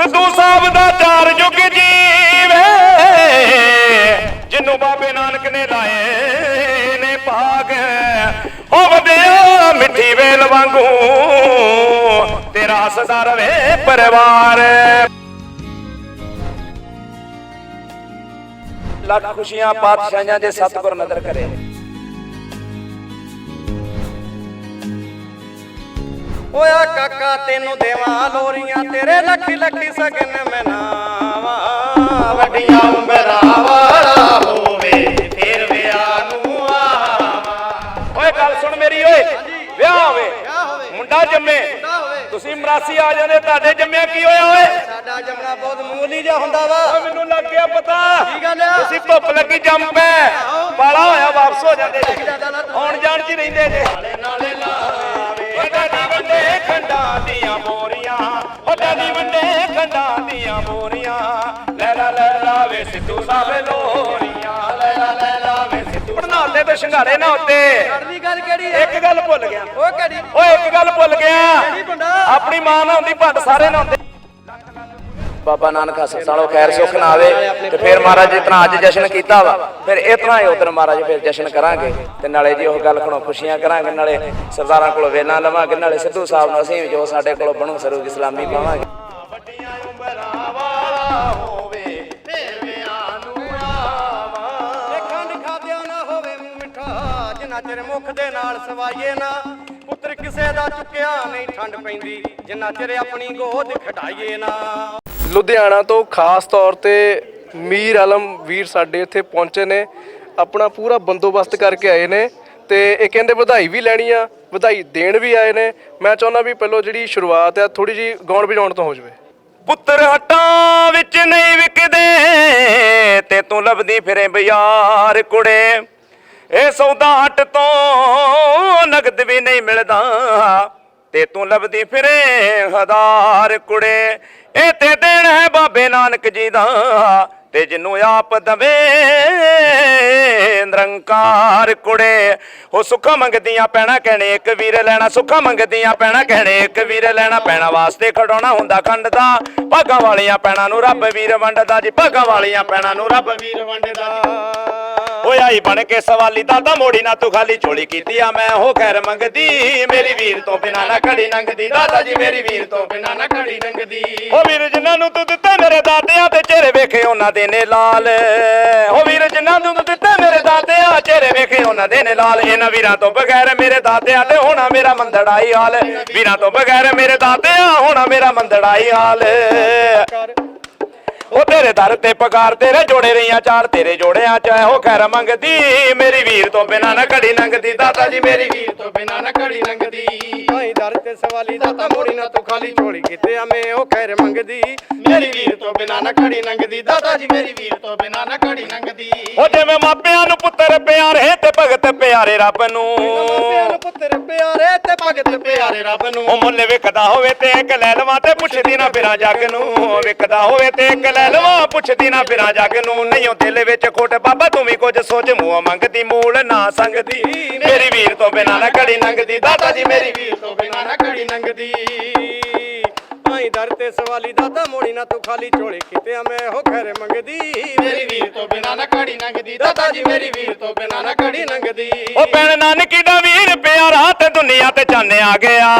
ਸਿੱਧੂ ਸਾਹਿਬ ਦਾ ਚਾਰ ਯੁੱਗ ਜੀਵੇ, ਜਿੰਨੂੰ ਬਾਬੇ ਨਾਨਕ ਨੇ ਲਾਏ ਨੇ ਭਾਗ। ਹੋ ਵਧਿਆ ਮਿੱਠੀ ਵੇਲ ਵਾਂਗੂ, ਤੇਰਾ ਸਦਾ ਰਵੇ ਪਰਿਵਾਰ। ਲੱਖ ਖੁਸ਼ੀਆਂ ਪਾਤਸ਼ਾਹਾਂ ਦੇ ਸਤਿਗੁਰ ਨਦਰ ਕਰੇ। ਓਇਆ ਕਾਕਾ ਤੈਨੂੰ ਦੇਵਾਂ ਲੋਰੀਆਂ ਤੇਰੇ ਲੱਖੀ ਲੱਖੀ ਸਗਨ ਮਨਾਵਾ। ਵੱਡੀਆਂ ਉਮਰਾਂ ਵਾਲਾ ਹੋਵੇ ਫੇਰ ਵਿਆਹ ਨੂੰ ਆਵਾ। ਓਏ ਗੱਲ ਸੁਣ ਮੇਰੀ ਓਏ ਵਿਆਹ ਹੋਵੇ ਮੁੰਡਾ ਜੰਮੇ। ਤੁਸੀਂ ਮਰਾਸੀ ਆ ਜਾਂਦੇ ਤੁਹਾਡੇ ਜੰਮਿਆ ਕੀ ਹੋਇਆ ਓਏ? ਸਾਡਾ ਜੰਮਣਾ ਬਹੁਤ ਮੂਲੀ ਜਿਹਾ ਹੁੰਦਾ ਵਾ। ਮੈਨੂੰ ਲੱਗ ਗਿਆ ਪਤਾ। ਕੀ ਗੱਲ ਆ? ਤੁਸੀਂ ਧੁੱਪ ਲੱਗੀ ਜੰਮ ਪੈ। ਬਾਲਾ ਹੋਇਆ ਵਾਪਸ ਹੋ ਜਾਂਦੇ। ਆਉਣ ਜਾਣ ਚ ਰਹਿੰਦੇ ਜੇ। ਨਾਲੇ ਵੰਡੇ ਖੰਡਾਂ ਦੀਆਂ ਬੋਰੀਆਂ ਓ ਡਾਡੀ ਵੰਡੇ ਖੰਡਾਂ ਦੀਆਂ ਬੋਰੀਆਂ ਲੈ ਲਾ ਲੈ ਲਾ ਵੇ ਸਿੱਧੂ ਸਾਹਿਬ ਲੋਰੀਆਂ ਲੈ ਲਾ ਲੈ ਲਾ ਵੇ ਸਿੱਧੂ ਪੜਨਾਲੇ ਤੇ ਸ਼ਿੰਗਾਰੇ ਨਾ ਉੱਤੇ। ਅਗਲੀ ਗੱਲ ਕਿਹੜੀ ਹੈ? ਇੱਕ ਗੱਲ ਭੁੱਲ ਗਿਆ। ਉਹ ਕਿਹੜੀ? ਓਏ ਇੱਕ ਗੱਲ ਭੁੱਲ ਗਿਆ। ਆਪਣੀ ਮਾਂ ਨਾਲ ਹੁੰਦੀ ਭੱਟ ਸਾਰੇ ਨਾਲ ਹੁੰਦੇ ਬਾਬਾ ਨਾਨਕ ਹਸਪਤਾਲੋਂ ਖੈਰ ਸੁੱਖ ਨਾ ਆਵੇ ਤੇ ਫਿਰ ਮਹਾਰਾਜ ਇਤਨਾ ਅੱਜ ਜਸ਼ਨ ਕੀਤਾ ਵਾ ਫਿਰ ਇਤਨਾ ਹੀ ਉਧਰ ਮਹਾਰਾਜ ਫਿਰ ਜਸ਼ਨ ਕਰਾਂਗੇ ਤੇ ਨਾਲੇ ਜੀ ਉਹ ਗੱਲ ਖਣੋ ਖੁਸ਼ੀਆਂ ਕਰਾਂਗੇ ਨਾਲੇ ਸਰਦਾਰਾਂ ਕੋਲੋਂ ਵੇਲਾਂ ਲਵਾਂਗੇ ਨਾਲੇ ਸਿੱਧੂ ਸਾਹਿਬ ਨੂੰ ਅਸੀਂ ਜੋ ਸਾਡੇ ਕੋਲੋਂ ਬਣੂ ਸਰੂਗ ਇਸਲਾਮੀ ਪਾਵਾਂਗੇ। ਵੱਡੀਆਂ ਉਮਰਾਂ ਵਾਲਾ ਹੋਵੇ ਫਿਰ ਵਿਆਹ ਨੂੰ ਆਵਾ ਇਹ ਖੰਡ ਖਾਦਿਆ ਨਾ ਹੋਵੇ ਮੂੰਹ ਮਿੱਠਾ ਜਿੰਨਾ ਚਿਰ ਮੁਖ ਦੇ ਨਾਲ ਸਵਾਈਏ ਨਾ ਪੁੱਤਰ ਕਿਸੇ ਦਾ ਚੁੱਕਿਆ ਨਹੀਂ ਠੰਡ ਪੈਂਦੀ ਜਿੰਨਾ ਚਿਰ ਆਪਣੀ ਗੋਦ ਖਟਾਈਏ ਨਾ। ਲੁਧਿਆਣਾ ਤੋਂ ਖਾਸ ਤੌਰ ਤੇ ਮੀਰ ਆਲਮ ਵੀਰ ਸਾਡੇ ਇੱਥੇ ਪਹੁੰਚੇ ਨੇ। ਆਪਣਾ ਪੂਰਾ ਬੰਦੋਬਸਤ ਕਰਕੇ ਆਏ ਨੇ ਤੇ ਇਹ ਕਹਿੰਦੇ ਵਧਾਈ ਵੀ ਲੈਣੀ ਆ, ਵਧਾਈ ਦੇਣ ਵੀ ਆਏ ਨੇ। ਮੈਂ ਚਾਹੁੰਦਾ ਵੀ ਪਹਿਲਾਂ ਜਿਹੜੀ ਸ਼ੁਰੂਆਤ ਆ ਥੋੜੀ ਜੀ ਗਾਉਣ ਵਜਾਉਣ ਤੋਂ ਹੋ ਜਾਵੇ। ਪੁੱਤਰ ਹਟਾਂ ਵਿੱਚ ਨਹੀਂ ਵਿਕਦੇ ਤੇ ਤੂੰ ਲੱਭਦੀ ਫਿਰੇ ਬਾਜ਼ਾਰ ਕੁੜੇ। ਇਹ ਸੌਦਾ ਹਟ ਤੋਂ ਨਗਦ ਵੀ ਨਹੀਂ ਮਿਲਦਾ। ਤੇ ਤੂੰ ਲੱਭਦੀ ਫਿਰੇ ਹਜ਼ਾਰ ਕੁੜੇ। ਇਹ ਤੇ ਦੇਣ ਹੈ ਬਾਬੇ ਨਾਨਕ ਜੀ ਦਾ। ਤੇ ਜਿੰਨੂੰ ਆਪ ਦਵੇ ਨਿਰੰਕਾਰ ਕੁੜੇ, ਉਹ ਸੁੱਖਾ ਮੰਗਦੀਆਂ ਪੈਣਾ ਕਹਿਣੇ ਇੱਕ ਵੀਰ ਲੈਣਾ, ਸੁੱਖਾ ਮੰਗਦੀਆਂ ਪੈਣਾ ਕਹਿਣੇ ਇੱਕ ਵੀਰ ਲੈਣਾ। ਪੈਣਾ ਵਾਸਤੇ ਖੜਾਉਣਾ ਹੁੰਦਾ ਖੰਡ ਦਾ, ਭਾਗਾਂ ਵਾਲੀਆਂ ਪੈਣਾ ਨੂੰ ਰੱਬ ਵੀਰ ਵੰਡਦਾ ਜੀ, ਭਾਗਾਂ ਵਾਲੀਆਂ ਪੈਣਾ ਨੂੰ ਰੱਬ ਵੀਰ ਵੰਡਦਾ। ਓਏ ਆਈ ਬਣ ਕੇ ਸਵਾਲੀ ਦਾਦਾ ਮੋੜੀ ਨਾ ਤੂੰ ਖਾਲੀ ਝੋਲੀ ਕੀਤੀ ਆ, ਮੈਂ ਉਹ ਖੈਰ ਮੰਗਦੀ, ਮੇਰੀ ਵੀਰ ਤੋਂ ਬਿਨਾ ਨਾ ਘੜੀ ਨੰਗਦੀ ਦਾਦਾ ਜੀ ਮੇਰੀ ਵੀਰ ਤੋਂ ਬਿਨਾ ਨਾ ਘੜੀ ਨੰਗਦੀ ਓ ਵੀਰ ਜਿਨ੍ਹਾਂ ਨੂੰ ਤੂੰ ਦਿੱਤਾ ਮੇਰੇ ਦਾਦਿਆਂ ਤੇ ਚਿਹਰੇ ਵੇਖੇ, ਉਹਨਾਂ ਦੇ ਦੇ ਨੇ ਲਾਲ। ਓ ਵੀਰ, ਜਿਨ੍ਹਾਂ ਨੂੰ ਤੂੰ ਦਿੱਤਾ ਮੇਰੇ ਦਾਦਿਆਂ ਚਿਹਰੇ ਵੇਖੇ ਉਹਨਾਂ ਦੇ ਨੇ ਲਾਲ। ਇਹਨਾਂ ਵੀਰਾਂ ਤੋਂ ਬਗੈਰ ਮੇਰੇ ਦਾਦਿਆਂ ਤੇ ਹੋਣਾ ਮੇਰਾ ਮੰਦੜਾਈ ਹਾਲ। ਵੀਰਾਂ ਤੋਂ ਬਗੈਰ ਮੇਰੇ ਦਾਦਿਆਂ ਹੋਣਾ ਮੇਰਾ ਮੰਦੜਾਈ ਹਾਲ। ਉਹ ਤੇਰੇ ਦਰ ਤੇ ਪਗਾਰ ਤੇਰੇ ਜੋੜੇ ਰਹੀਆਂ ਚਾਰ ਤੇਰੇ ਜੋੜਿਆਂ ਚ ਇਹੋ ਖੈਰ ਮੰਗਦੀ। ਮੇਰੀ ਵੀਰ ਤੋਂ ਬਿਨਾ ਨਾ ਘੜੀ ਲੰਘਦੀ। ਦਾਦਾ ਜੀ ਮੇਰੀ ਵੀਰ ਤੋਂ ਬਿਨਾ ਨਾ ਘੜੀ ਲੰਘਦੀ। ਭਾਈ ਦਰ ਤੇ ਸਵਾਲੀ ਦਾ ਤਾਂ ਮੋੜੀ ਨਾ ਤੂੰ ਖਾਲੀ ਝੋਲੀ ਕੀਤੇ ਆ ਮੈਂ ਉਹ ਖੈਰ ਮੰਗਦੀ। ਮੇਰੀ ਵੀਰ ਤੋਂ ਬਿਨਾ ਨਾ ਘੜੀ ਲੰਘਦੀ। ਦਾਦਾ ਜੀ ਮੇਰੀ ਵੀਰ ਤੋਂ ਬਿਨਾ ਨਾ ਘੜੀ ਲੰਘਦੀ। ਉਹ ਜਿਵੇਂ ਮਾਪਿਆਂ ਨੂੰ ਪੁੱਤਰ ਪਿਆਰੇ ਤੇ ਭਗਤ ਪਿਆਰੇ ਰੱਬ ਨੂੰ। ਮਾਪਿਆਂ ਨੂੰ ਪੁੱਤਰ ਪਿਆਰੇ ਤੇ ਭਗਤ ਪਿਆਰੇ ਰੱਬ ਨੂੰ। ਉਹ ਮੁੱਲ ਵਿਕਦਾ ਹੋਵੇ ਤੇ ਇੱਕ ਲੈ ਲਵਾਂ ਤੇ ਪੁੱਛਦੀ ਨਾ ਫਿਰਾਂ ਜੱਗ ਨੂੰ। ਵਿਕਦਾ ਹੋਵੇ ਤੇ ਇੱਕ ਲੈ ਲਵਾਂ ਪੁੱਛਦੀ ਨਾ ਫਿਰਾਂ ਜੱਗ ਨੂੰ। ਨਹੀਂ ਉਹ ਦਿਲ ਵਿੱਚ ਖੋਟ ਬਾਬਾ ਤੂੰ ਵੀ ਕੁਝ ਸੋਚ ਮੂੰਹ ਮੰਗਦੀ ਮੂਲ ਨਾ ਸੰਗਦੀ। ਮੇਰੀ ਵੀਰ ਤੋਂ ਬਿਨਾ ਨਾ ਘੜੀ ਲੰਘਦੀ ਦਾਦਾ ਜੀ ਮੇਰੀ ਵੀਰ ਤੋਂ ਬਿਨਾ ਨਾ ਘੜੀ ਲੰਘਦੀ। ਭਾਈ ਦਰ ਤੇ ਸਵਾਲੀ ਦਾ ਤਾਂ ਮੋੜੀ ਨਾ ਤੂੰ ਖਾਲੀ ਝੋਲੀ ਕੀਤੇ ਮੈਂ ਉਹ ਖੈਰ ਮੰਗਦੀ। ਮੇਰੀ ਵੀਰ ਤੋਂ ਬਿਨਾ ਨਾ ਘੜੀ ਲੰਘਦੀ ਦਾਦਾ ਜੀ ਮੇਰੀ ਵੀਰ ਤੋਂ ਬਿਨਾ ਨਾ ਘੜੀ ਲੰਘਦੀ। ਉਹ ਭੈਣ ਨਾਨਕੀ ਦਾ ਵੀਰ ਪਿਆਰਾ ਤੇ ਦੁਨੀਆ ਤੇ ਚਾਨਿਆ ਗਿਆ।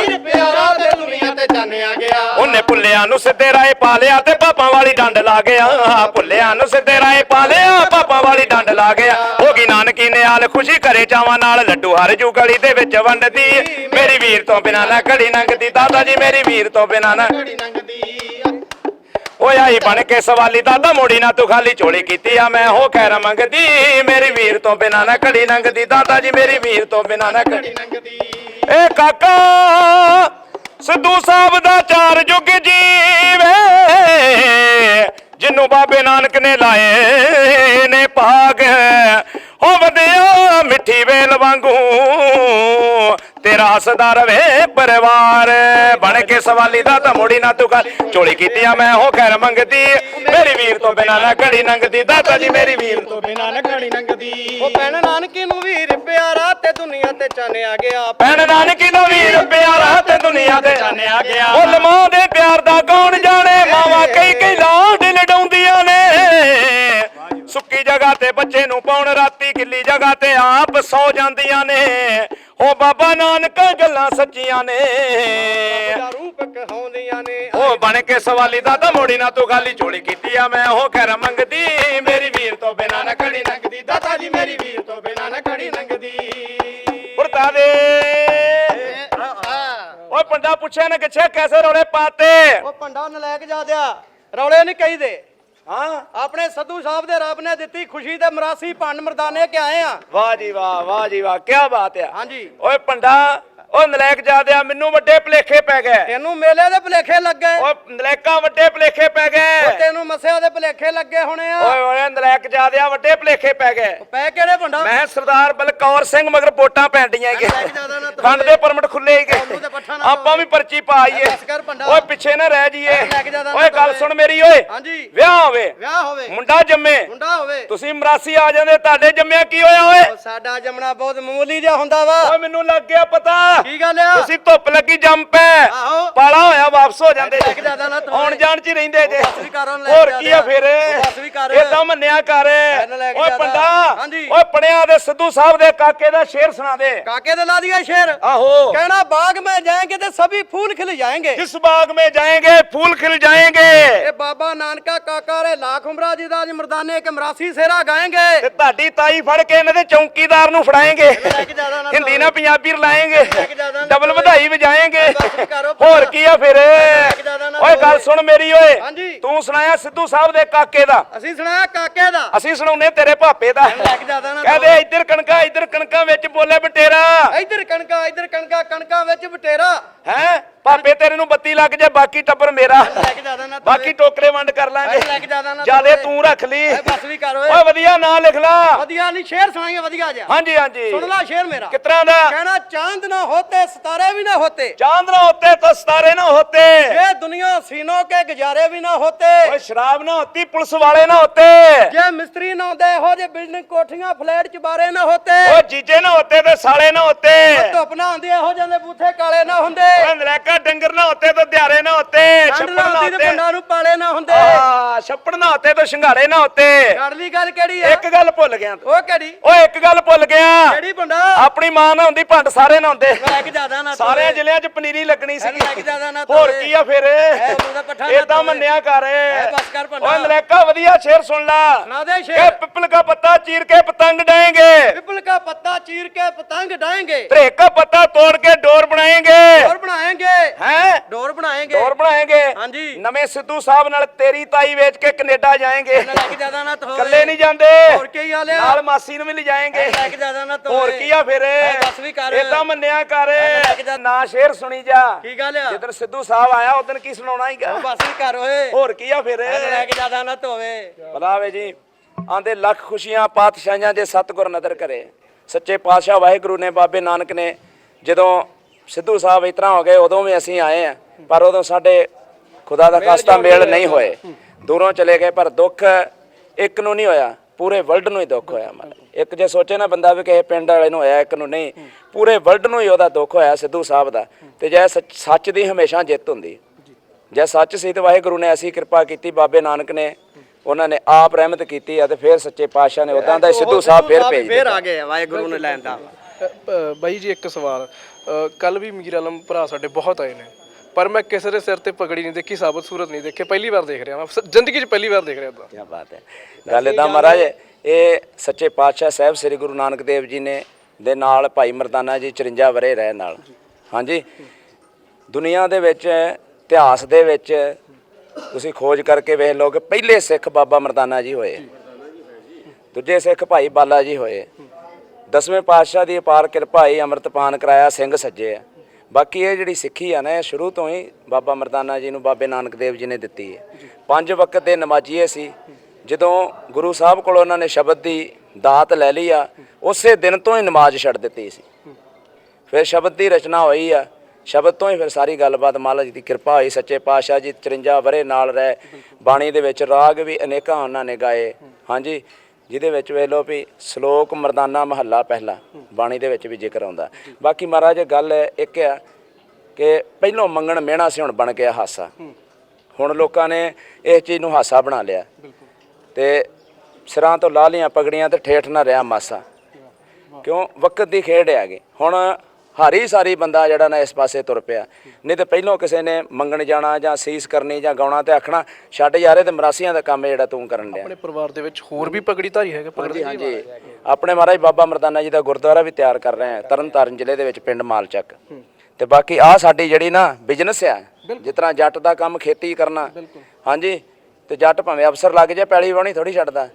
ਵੀਰ ਪਿਆਰਾ ਤੇ ਦੁਨੀਆ ਤੇ ਜਾਣਿਆ ਗਿਆ। ਉਹਨੇ ਭੁੱਲਿਆਂ ਨੂੰ ਸਿੱਧੇ ਰਾਏ ਪਾ ਲਿਆ ਤੇ ਪਾਪਾਂ ਵਾਲੀ ਡੰਡ ਲਾ ਗਿਆ ਭੁੱਲਿਆਂ ਨੂੰ ਸਿੱਧੇ ਰਾਏ ਪਾ ਲਿਆ ਪਾਪਾਂ ਵਾਲੀ ਡੰਡ ਲਾ ਗਿਆ ਹੋ ਗਈ ਨਾਨਕੀ ਨੇ ਖੁਸ਼ੀ ਕਰੇ ਚਾਵਾਂ ਨਾਲ। ਲੱਡੂ ਹਰ ਜੂ ਗਲੀ ਦੇ ਵਿੱਚ ਵੰਡਦੀ ਮੇਰੀ ਵੀਰ ਤੋਂ ਬਿਨਾ ਨਾ ਘੜੀ ਲੰਘਦੀ, ਦਾਦਾ ਜੀ ਮੇਰੀ ਵੀਰ ਤੋਂ ਬਿਨਾ ਨਾ ਘੜੀ ਲੰਘਦੀ ਓਏ ਆਈ ਬਣ ਕੇ ਸਵਾਲੀ, ਦਾਦਾ ਮੋੜੀ ਨਾ ਤੂੰ ਖਾਲੀ ਝੋਲੀ ਕੀਤੀ ਆ। ਮੈਂ ਹੋ ਖੈਰ ਮੰਗਦੀ, ਮੇਰੀ ਵੀਰ ਤੋਂ ਬਿਨਾ ਨਾ ਘੜੀ ਨੰਗਦੀ ਦਾਦਾ ਜੀ ਮੇਰੀ ਵੀਰ ਤੋਂ ਬਿਨਾ ਨਾ ਘੜੀ ਲੰਘਦੀ। ਏ ਕਾਕਾ! ਸਿੱਧੂ ਸਾਹਿਬ ਦਾ ਚਾਰ ਯੁੱਗ ਜੀਵੇ ਜਿੰਨੂੰ ਬਾਬੇ ਨਾਨਕ ਨੇ ਲਾਏ ਨੇ ਭਾਗ। ਹੋ ਵਧਿਆ ਮਿੱਠੀ ਵੇਲ ਵਾਂਗੂ। ਤੇਰਾ ਹੱਸਦਾ ਰਵੇ ਪਰਿਵਾਰ। ਬਣ ਕੇ ਸਵਾਲੀ ਦਾ ਤਾਂ ਮੋੜੀ ਨਾ ਤੂੰ ਗੱਲ ਝੋਲੀ ਕੀਤੀ ਆ ਮੈਂ ਹੋ ਖੈਰ ਮੰਗਦੀ। ਮੇਰੀ ਵੀਰ ਤੋਂ ਬਿਨਾ ਨਾ ਘੜੀ ਲੰਘਦੀ। ਦਾਤਾ ਜੀ ਮੇਰੀ ਵੀਰ ਤੋਂ ਬਿਨਾ ਨਾ ਘੜੀ ਲੰਘਦੀ। ਉਹ ਭੈਣ ਨਾਨਕੀ ਨੂੰ ਵੀਰ ਪਿਆਰਾ ਤੇ ਦੁਨੀਆ ਤੇ ਚਾਨਿਆ ਗਿਆ। ਭੈਣ ਨਾਨਕੀ ਦਾ ਵੀਰ ਪਿਆਰਾ ਤੇ ਦੁਨੀਆ ਤੇ ਜਾਣਿਆ ਗਿਆ। ਮੁੱਲ ਮਾਂ ਦੇ ਪਿਆਰ ਦਾ ਕੌਣ ਜਗ੍ਹਾ ਤੇ ਬੱਚੇ ਨੂੰ ਪਾਉਣ ਰਾਤੀ ਕਿੱਲੀ ਜਗ੍ਹਾ ਤੇ ਆਪ ਸੌ ਜਾਂਦੀਆਂ ਨੇ। ਉਹ ਬਾਬਾ ਨਾਨਕ ਗੱਲਾਂ ਸੱਚੀਆਂ ਨੇ। ਉਹ ਬਣ ਕੇ ਸਵਾਲੀ ਦਾਦਾ ਮੋੜੀ ਨਾ ਤੂੰ ਖਾਲੀ ਝੋਲੀ ਕੀਤੀ ਆ ਮੈਂ ਉਹ ਖੈਰ ਮੰਗਦੀ। ਮੇਰੀ ਵੀਰ ਤੋਂ ਬਿਨਾ ਨਾ ਖੜੀ ਲੰਗਦੀ ਦਾਦਾ ਜੀ ਮੇਰੀ ਵੀਰ ਤੋਂ ਬਿਨਾ ਨਾ ਖੜੀ ਲੰਗਦੀ ਪੁਰਤਾ ਦੇ। ਉਹ ਪੰਡਾ ਪੁੱਛਿਆ ਨਾ ਕਿਛੇ ਕੈਸੇ ਰੋਲੇ ਪਾਤੇ? ਓ ਪੰਡਾ ਨਲਾਇਕ ਜਾ ਦਿਆ। ਰੌਲੇ ਨਹੀਂ ਕਹੀਦੇ। ਹਾਂ। ਆਪਣੇ ਸੱਧੂ ਸਾਹਿਬ ਦੇ ਰੱਬ ਨੇ ਦਿੱਤੀ ਖੁਸ਼ੀ ਤੇ ਮਰਾਸੀ ਭੰਡ ਮਰਦਾਨੇ ਕਿ ਆਏ ਆ? ਵਾਹ ਜੀ ਵਾਹ ਵਾਹ ਜੀ ਵਾਹ ਕੀ ਬਾਤ ਆ। ਹਾਂਜੀ। ਓਏ ਪੰਡਾ ਉਹ ਨਲਾਇਕ ਜਾਦਿਆ ਮੈਨੂੰ ਵੱਡੇ ਭਲੇਖੇ ਪੈ ਗਏ। ਤੈਨੂੰ ਮੇਲੇ ਦੇ ਭਲੇਖੇ ਲੱਗੇ। ਓਏ ਨਲਾਇਕਾਂ ਵੱਡੇ ਭਲੇਖੇ ਪੈ ਉਹ ਗਏ ਤੈਨੂੰ ਮਸਿਆ ਦੇ ਭਲੇਖੇ ਲੱਗੇ ਹੋਣੇ ਆ। ਓਏ ਓਏ ਨਲਾਇਕ ਜਾਦਿਆ ਵੱਡੇ ਭਲੇਖੇ ਪੈ ਗਏ। ਪੈ ਕਿਹੜੇ ਪੰਡਾ ਮੈਂ ਸਰਦਾਰ ਬਲਕੌਰ ਸਿੰਘ ਮਗਰ ਵੋਟਾਂ ਲੈ ਕੇ ਜ਼ਿਆਦਾ ਨਾ ਤੋਲੇ। ਖੰਡ ਦੇ ਪਰਮਿਟ ਖੁੱਲੇ ਹੀ ਮੂੰਹ ਤੇ ਪੱਠਾ ਗਏ। ਨਾ ਆਪਾਂ ਵੀ ਪਰਚੀ ਪਾਈਏ ਬਸ ਕਰ ਭੰਡਾ। ਓਏ ਪਿੱਛੇ ਨਾ ਰਹਿ ਜੀਏ ਜ਼ਿਆਦਾ ਨਾ ਓਏ ਗੱਲ। ਸੁਣ ਮੇਰੀ ਓਏ। ਹਾਂਜੀ। ਵਿਆਹ ਹੋਵੇ। ਵਿਆਹ ਹੋਵੇ। ਮੁੰਡਾ ਜੰਮੇ। ਮੁੰਡਾ ਹੋਵੇ। ਤੁਸੀਂ ਮਰਾਸੀ ਆ ਜਾਂਦੇ ਤੁਹਾਡੇ ਜੰਮਿਆ ਕੀ ਹੋਇਆ ਓਏ? ਉਹ ਸਾਡਾ ਜਮਣਾ ਬਹੁਤ ਮਾਮੂਲੀ ਜਿਹਾ ਹੁੰਦਾ ਵਾ। ਓਏ ਮੈਨੂੰ ਲੱਗ ਗਿਆ ਪਤਾ। ਕੀ ਗੱਲ ਆ ਤੁਸੀਂ ਧੁੱਪ ਲੱਗੀ ਜੰਮ ਪੈ ਆਹੋ ਪਾਲਾ ਹੋਇਆ ਵਾਪਸ ਹੋ ਜਾਂਦੇ ਲੈ ਕੇ ਜ਼ਿਆਦਾ ਨਾ ਤੋਲੇ। ਆਉਣ ਜਾਣ ਚ ਹੀ ਰਹਿੰਦੇ ਜੇ ਬਸ ਵੀ ਕਰ ਉਹਨੂੰ ਲੈ ਹੋਰ ਕੇ ਕੀ ਆ ਫਿਰ ਉਹ ਬਸ ਵੀ ਕਰ। ਏਦਾਂ ਮੰਨਿਆ ਕਰ ਇਹਨੂੰ ਲੈ ਕੇ ਓਏ ਜ਼ਿਆਦਾ। ਪੰਡਾ ਹਾਂਜੀ। ਓਏ ਪੜਿਆ ਦੇ ਸਿੱਧੂ ਸਾਹਿਬ ਦੇ ਕਾਕੇ ਦਾ ਸ਼ੇਰ ਸੁਣਾ ਦੇ ਕਾਕੇ ਦੇ ਲਾ ਦਿਆ ਸ਼ੇਰ ਆਹੋ कहना बाग में जाएंगे तो सभी फूल खिल जाएंगे जिस बाग में जाएंगे फूल खिल जाएंगे ये बाबा नानका काका रे लाख उमरा जी दा आज मर्दाने के मरासी सेरा गाएंगे ਤੇ ਤੁਹਾਡੀ ਤਾਈ ਫੜ ਕੇ ਇਹਨਾਂ ਦੇ ਚੌਂਕੀਦਾਰ ਨੂੰ ਫੜਾਏਗੇ ਲੈ ਕੇ ਜ਼ਿਆਦਾ ਨਾ ਹਿੰਦੀ ਨਾਲ ਪੰਜਾਬੀ ਰਲਾਏਗੇ ਕੇ ਜ਼ਿਆਦਾ ਨਾ ਡਬਲ ਵਧਾਈ ਵਜਾਏਗੇ ਹੋਰ ਕੀ ਆ ਫਿਰ? ਓਏ ਗੱਲ ਸੁਣ ਮੇਰੀ ਓਏ। ਤੂੰ ਸੁਣਾਇਆ ਸਿੱਧੂ ਸਾਹਿਬ ਦੇ ਕਾਕੇ ਦਾ? ਅਸੀਂ ਸੁਣਾਇਆ ਕਾਕੇ ਦਾ। ਅਸੀਂ ਸੁਣਾਉਨੇ ਤੇਰੇ ਭਾਪੇ ਦਾ। ਕਹਦੇ ਇੱਧਰ ਕਣਕਾਂ ਇੱਧਰ ਕਣਕਾਂ ਵਿੱਚ ਬੋਲੇ ਬਟੇਰਾ। ਇੱਧਰ ਕਣਕਾ ਇੱਧਰ ਕਣਕਾ ਕਣਕਾਂ ਵਿੱਚ ਬਟੇਰਾ। ਹੈ? ਭਾਪੇ ਤੇਰੇ ਨੂੰ ਬੱਤੀ ਲੱਗ ਜੇ ਬਾਕੀ ਟੱਬਰ ਮੇਰਾ। ਬਾਕੀ ਟੋਕਰੇ ਵੰਡ ਕਰ ਲਾਂਗੇ। ਜਿਆਦੇ ਤੂੰ ਰੱਖ ਲਈ। ਓਏ। ਵਧੀਆ ਨਾਂ ਲਿਖ ਲਾ। ਵਧੀਆ ਨਹੀਂ ਸ਼ੇਰ ਸੁਣਾਈਏ ਵਧੀਆ ਜਿਹਾ। ਹਾਂਜੀ ਹਾਂਜੀ। ਸੁਣ ਲੈ ਸ਼ੇਰ ਮੇਰਾ। ਕਿਤਨਾ ਦਾ? ਕਹਿਣਾ ਚਾਂਦ ਨਾ ਹੋਤੇ ਸਤਾਰੇ ਵੀ ਨਾ ਹੋਤੇ। ਚਾਂਦ ਨਾ ਹੋਤੇ ਤਾਂ ਸਤਾਰੇ ਨਾ ਹੋਤੇ। ਜੇ ਦੁਨੀਆ ਸੀਨੋ ਕੇ ਗੁਜ਼ਾਰੇ ਵੀ ਨਾ ਹੋਤੇ। ਓਏ ਸ਼ਰਾਬ ਨਾ ਹੋਤੀ ਪੁਲਿਸ ਵਾਲੇ ਨਾ ਹੋਤੇ। ਜੇ ਮਿਸਤਰੀ ਨਾ ਹੁੰਦੇ ਇਹੋ ਜੇ ਬਿਲਡਿੰਗ ਕੋਠੀਆਂ ਫਲੈਟ ਚ ਬਾਰੇ ਨਾ ਹੋਤੇ। ਓ ਜੀਜੇ ਨਾ ਹੋਤੇ ਤੇ ਸਾਲੇ ਨਾ ਹੋਤੇ। ਧੁੱਪ ਨਾ ਹੁੰਦੀ ਇਹੋ ਜਿਹੇ ਬੂਥੇ ਕਾਲੇ ਨਾ ਹੁੰਦੇ। ਓ ਮੇਰਾ ਡੰਗਰ ਨਾ ਹੁੰਦੇ ਤਾਂ ਦਿਹਾੜੇ ਨਾ ਹੁੰਦੇ ਛੱਪੜ ਨਾ ਹੁੰਦੇ ਪੰਡਾਂ ਨੂੰ ਪਾਲੇ ਨਾ ਹੁੰਦੇ। ਆ ਛੱਪੜ ਨਾ ਹੁੰਦੇ ਤਾਂ ਸ਼ਿੰਗਾੜੇ ਨਾ ਹੁੰਦੇ ਅਗਲੀ ਗੱਲ ਕਿਹੜੀ ਆ? ਇੱਕ ਗੱਲ ਭੁੱਲ ਗਿਆ। ਉਹ ਕਿਹੜੀ? ਓਏ ਇੱਕ ਗੱਲ ਭੁੱਲ ਗਿਆ। ਕਿਹੜੀ ਪੰਡਾ ਆਪਣੀ ਮਾਂ ਨਾ ਹੁੰਦੀ ਭੰਡ ਸਾਰੇ ਨਾ ਹੁੰਦੇ। ਇੱਕ ਜ਼ਿਆਦਾ ਨਾ ਸਾਰੇ ਜ਼ਿਲ੍ਹਿਆਂ 'ਚ ਪਨੀਰੀ ਲੱਗਣੀ ਸੀ ਇੱਕ ਜ਼ਿਆਦਾ ਨਾ ਹੋਰ ਕੀ ਆ ਫਿਰ? ਇਦਾਂ ਮੰਨਿਆ ਕਰ। ਬਸ ਕਰ ਪੰਡਾ ਓਏ ਨਰੇਕਾ ਵਧੀਆ ਸ਼ੇਰ ਸੁਣ ਲਾ। ਨਾ ਦੇ ਸ਼ੇਰ। ਕਿ ਪਿੱਪਲ ਦਾ ਪੱਤਾ ਚੀਰ ਕੇ ਪਤੰਗ ਡਾਏਂਗੇ। ਪਿੱਪਲ ਦਾ ਪੱਤਾ ਚੀਰ ਕੇ ਪਤੰਗ ਡਾਏਂਗੇ। ਧਰੇ ਦਾ ਪੱਤਾ ਤੋੜ ਕੇ ਡੋਰ ਬਣਾਏਗੇ। ਡੋਰ ਬਣਾਏਂਗੇ। ਹੈ? ਡੋਰ ਬਣਾਏਗੇ। ਡੋਰ ਬਣਾਏਗੇ? ਹਾਂਜੀ। ਨਵੇਂ ਸਿੱਧੂ ਸਾਹਿਬ ਨਾਲ ਤੇਰੀ ਤਾਈ ਵੇਚ ਕੇ ਕੈਨੇਡਾ ਜਾਏਗੇ। ਲੈ ਕੇ ਜਾਦਾ ਨਾ ਤੋ ਕੱਲੇ ਨਹੀਂ ਜਾਂਦੇ। ਹੋਰ ਕੀ ਹਾਲ ਆ? ਨਾਲ ਮਾਸੀ ਨੂੰ ਵੀ ਲਿਜਾਏਗੇ। ਲੈ ਕੇ ਜਾਦਾ ਨਾ ਤੋ ਹੋਰ ਕੀ ਆ ਫਿਰ? ਇਦਾਂ ਮੰਨਿਆ ਕਰ। ਨਾ ਸ਼ੇਰ ਸੁਣੀ ਜਾ। ਕੀ ਗੱਲ ਆ? ਜਦੋਂ ਸਿੱਧੂ ਸਾਹਿਬ ਆਇਆ ਉਦੋਂ ਕੀ ਸੁਣਾਉਣਾ ਹੀਗਾ? ਬਸ ਵੀ ਕਰ ਓਏ। ਹੋਰ ਕੀ ਆ ਫਿਰ? ਲੈ ਕੇ ਜਾਦਾ ਨਾ ਤੋਵੇ। ਬਲਾਵੇ ਜੀ। ਆਂਦੇ ਲੱਖ ਖੁਸ਼ੀਆਂ ਪਾਤਸ਼ਾਹਾਂ ਜੇ ਸਤਗੁਰ ਨਦਰ ਕਰੇ। ਸੱਚੇ ਪਾਤਸ਼ਾਹ ਵਾਹਿਗੁਰੂ ਨੇ ਬਾਬੇ ਨਾਨਕ ਨੇ ਜਦੋਂ ਸਿੱਧੂ ਸਾਹਿਬ ਇਸ ਤਰ੍ਹਾਂ ਹੋ ਗਏ ਉਦੋਂ ਵੀ ਅਸੀਂ ਆਏ ਆ ਪਰ ਉਦੋਂ ਸਾਡੇ ਖੁਦਾ ਦਾ ਖਾਸਤਾ ਮੇਲ ਨਹੀਂ ਹੋਏ। ਦੂਰੋਂ ਚਲੇ ਗਏ ਪਰ ਦੁੱਖ ਇੱਕ ਨੂੰ ਨਹੀਂ ਹੋਇਆ ਪੂਰੇ ਵਰਲਡ ਨੂੰ ਹੀ ਦੁੱਖ ਹੋਇਆ ਮਤਲਬ ਇੱਕ ਜੇ ਸੋਚੇ ਨਾ ਬੰਦਾ ਵੀ ਕਿਸੇ ਪਿੰਡ ਵਾਲੇ ਨੂੰ ਹੋਇਆ ਇੱਕ ਨੂੰ ਨਹੀਂ ਪੂਰੇ ਵਰਲਡ ਨੂੰ ਹੀ ਉਹਦਾ ਦੁੱਖ ਹੋਇਆ ਸਿੱਧੂ ਸਾਹਿਬ ਦਾ। ਤੇ ਜੈ ਸੱਚ- ਦੀ ਹਮੇਸ਼ਾ ਜਿੱਤ ਹੁੰਦੀ। ਜੇ ਸੱਚ ਸੀ ਤੇ ਵਾਹਿਗੁਰੂ ਨੇ ਐਸੀ ਕਿਰਪਾ ਕੀਤੀ ਬਾਬੇ ਨਾਨਕ ਨੇ ਉਹਨਾਂ ਨੇ ਆਪ ਰਹਿਮਤ ਕੀਤੀ ਆ ਤੇ ਫਿਰ ਸੱਚੇ ਪਾਤਸ਼ਾਹ ਨੇ ਉਦਾਂ ਦਾ ਸਿੱਧੂ ਸਾਹਿਬ ਫਿਰ ਭੇਜ ਫੇਰ ਦਿੱਤਾ। ਆ ਗਏ ਵਾਹਿਗੁਰੂ ਨੇ ਲੈਣ ਦਾ। ਬਾਈ ਜੀ ਇੱਕ ਸਵਾਲ। ਕੱਲ ਵੀ ਮੀਰ ਆਲਮ ਭਰਾ ਸਾਡੇ ਬਹੁਤ ਆਏ ਨੇ। ਪਰ ਮੈਂ ਕਿਸੇ ਦੇ ਸਿਰ ਤੇ ਪਗੜੀ ਨਹੀਂ ਦੇਖੀ, ਸਾਬਤ ਸੂਰਤ ਨਹੀਂ ਦੇਖੇ। ਪਹਿਲੀ ਵਾਰ ਦੇਖ ਰਿਹਾ ਮੈਂ ਸ- ਜ਼ਿੰਦਗੀ 'ਚ ਪਹਿਲੀ ਵਾਰ ਦੇਖ ਰਿਹਾ ਤਾਂ। ਕੀ ਬਾਤ ਹੈ। ਗੱਲ ਇਦਾਂ ਮਹਾਰਾਜ, ਇਹ ਸੱਚੇ ਪਾਤਸ਼ਾਹ ਸਾਹਿਬ ਸ੍ਰੀ ਗੁਰੂ ਨਾਨਕ ਦੇਵ ਜੀ ਨੇ ਦੇ ਨਾਲ ਭਾਈ ਮਰਦਾਨਾ ਜੀ 54 ਵਰੇ ਰਹੇ ਨਾਲ। ਹਾਂਜੀ। ਦੁਨੀਆ ਦੇ ਵਿੱਚ, ਇਤਿਹਾਸ ਦੇ ਵਿੱਚ ਤੁਸੀਂ ਖੋਜ ਕਰਕੇ ਵੇਖ ਲਓ ਕਿ ਪਹਿਲੇ ਸਿੱਖ ਬਾਬਾ ਮਰਦਾਨਾ ਜੀ ਹੋਏ। ਦੂਜੇ ਸਿੱਖ ਭਾਈ ਬਾਲਾ ਜੀ ਹੋਏ। ਦਸਵੇਂ ਪਾਤਸ਼ਾਹ ਦੀ ਅਪਾਰ ਕਿਰਪਾ ਹੀ ਅੰਮ੍ਰਿਤਪਾਨ ਕਰਾਇਆ ਸਿੰਘ ਸੱਜੇ ਆ। ਬਾਕੀ ਇਹ ਜਿਹੜੀ ਸਿੱਖੀ ਆ ਨਾ ਇਹ ਸ਼ੁਰੂ ਤੋਂ ਹੀ ਬਾਬਾ ਮਰਦਾਨਾ ਜੀ ਨੂੰ ਬਾਬੇ ਨਾਨਕ ਦੇਵ ਜੀ ਨੇ ਦਿੱਤੀ ਹੈ। ਪੰਜ ਵਕਤ ਦੇ ਨਮਾਜ਼ੀਏ ਸੀ। ਜਦੋਂ ਗੁਰੂ ਸਾਹਿਬ ਕੋਲ ਉਹਨਾਂ ਨੇ ਸ਼ਬਦ ਦੀ ਦਾਤ ਲੈ ਲਈ ਆ ਉਸੇ ਦਿਨ ਤੋਂ ਹੀ ਨਮਾਜ਼ ਛੱਡ ਦਿੱਤੀ ਸੀ। ਫਿਰ ਸ਼ਬਦ ਦੀ ਰਚਨਾ ਹੋਈ ਆ। ਸ਼ਬਦ ਤੋਂ ਹੀ ਫਿਰ ਸਾਰੀ ਗੱਲਬਾਤ ਮਹਾਰਾਜ ਦੀ ਕਿਰਪਾ ਹੋਈ। ਸੱਚੇ ਪਾਤਸ਼ਾਹ ਜੀ 53 ਵਰੇ ਨਾਲ ਰਹਿ ਬਾਣੀ ਦੇ ਵਿੱਚ ਰਾਗ ਵੀ ਅਨੇਕਾਂ ਉਹਨਾਂ ਨੇ ਗਾਏ। ਹਾਂਜੀ ਜਿਹਦੇ ਵਿੱਚ ਵੇਖ ਲਓ ਵੀ ਸ਼ਲੋਕ ਮਰਦਾਨਾ ਮਹੱਲਾ ਪਹਿਲਾ ਬਾਣੀ ਦੇ ਵਿੱਚ ਵੀ ਜ਼ਿਕਰ ਆਉਂਦਾ। ਬਾਕੀ ਮਹਾਰਾਜ ਗੱਲ ਇੱਕ ਆ ਕਿ ਪਹਿਲੋਂ ਮੰਗਣ ਮਿਹਣਾ ਸੀ ਹੁਣ ਬਣ ਗਿਆ ਹਾਸਾ। ਹੁਣ ਲੋਕਾਂ ਨੇ ਇਸ ਚੀਜ਼ ਨੂੰ ਹਾਸਾ ਬਣਾ ਲਿਆ। ਤੇ ਸਿਰਾਂ ਤੋਂ ਲਾ ਲੀਆਂ ਪਗੜੀਆਂ ਤੇ ਠੇਠ ਨਾ ਰਿਹਾ ਮਾਸਾ। ਕਿਉਂ? ਵਕਤ ਦੀ ਖੇਡ ਗਈ। ਹੁਣ ਹਾਰੀ ਸਾਰੀ ਬੰਦਾ ਜਿਹੜਾ ਨਾ ਇਸ ਪਾਸੇ ਤੁਰ ਪਿਆ। ਨਹੀਂ ਤੇ ਪਹਿਲੋਂ ਕਿਸੇ ਨੇ ਮੰਗਣ ਜਾਣਾ ਜਾਂ ਸੀਸ ਕਰਨੀ ਜਾਂ ਗਾਉਣਾ ਤੇ ਆਖਣਾ ਛੱਡ ਯਾਰੇ ਤੇ ਮਰਾਸੀਆਂ ਦਾ ਕੰਮ ਹੈ ਜਿਹੜਾ ਤੂੰ ਕਰਨ ਡਿਆ। ਆਪਣੇ ਪਰਿਵਾਰ ਦੇ ਵਿੱਚ ਹੋਰ ਵੀ ਪਗੜੀ ਧਾਰੀ ਹੈਗਾ ਪਗੜੀ ਹਾਂਜੀ ਆਪਣੇ ਮਹਾਰਾਜ ਬਾਬਾ ਮਰਦਾਨਾ ਜੀ ਦਾ ਗੁਰਦੁਆਰਾ ਵੀ ਤਿਆਰ ਕਰ ਰਹੇ ਆ ਤਰਨਤਾਰਨ ਜ਼ਿਲ੍ਹੇ ਦੇ ਵਿੱਚ ਪਿੰਡ ਮਾਲਚੱਕ। ਤੇ ਬਾਕੀ ਆ ਸਾਡੀ ਜਿਹੜੀ ਨਾ ਬਿਜ਼ਨਸ ਆ ਜਿਸ ਤਰ੍ਹਾਂ ਜੱਟ ਦਾ ਕੰਮ ਖੇਤੀ ਕਰਨਾ। ਹਾਂਜੀ ਤੇ ਜੱਟ ਭਾਵੇਂ ਅਫਸਰ ਲੱਗ ਜਾ ਪੈਲੀ ਵਾਣੀ ਥੋੜੀ ਛੱਡਦਾ।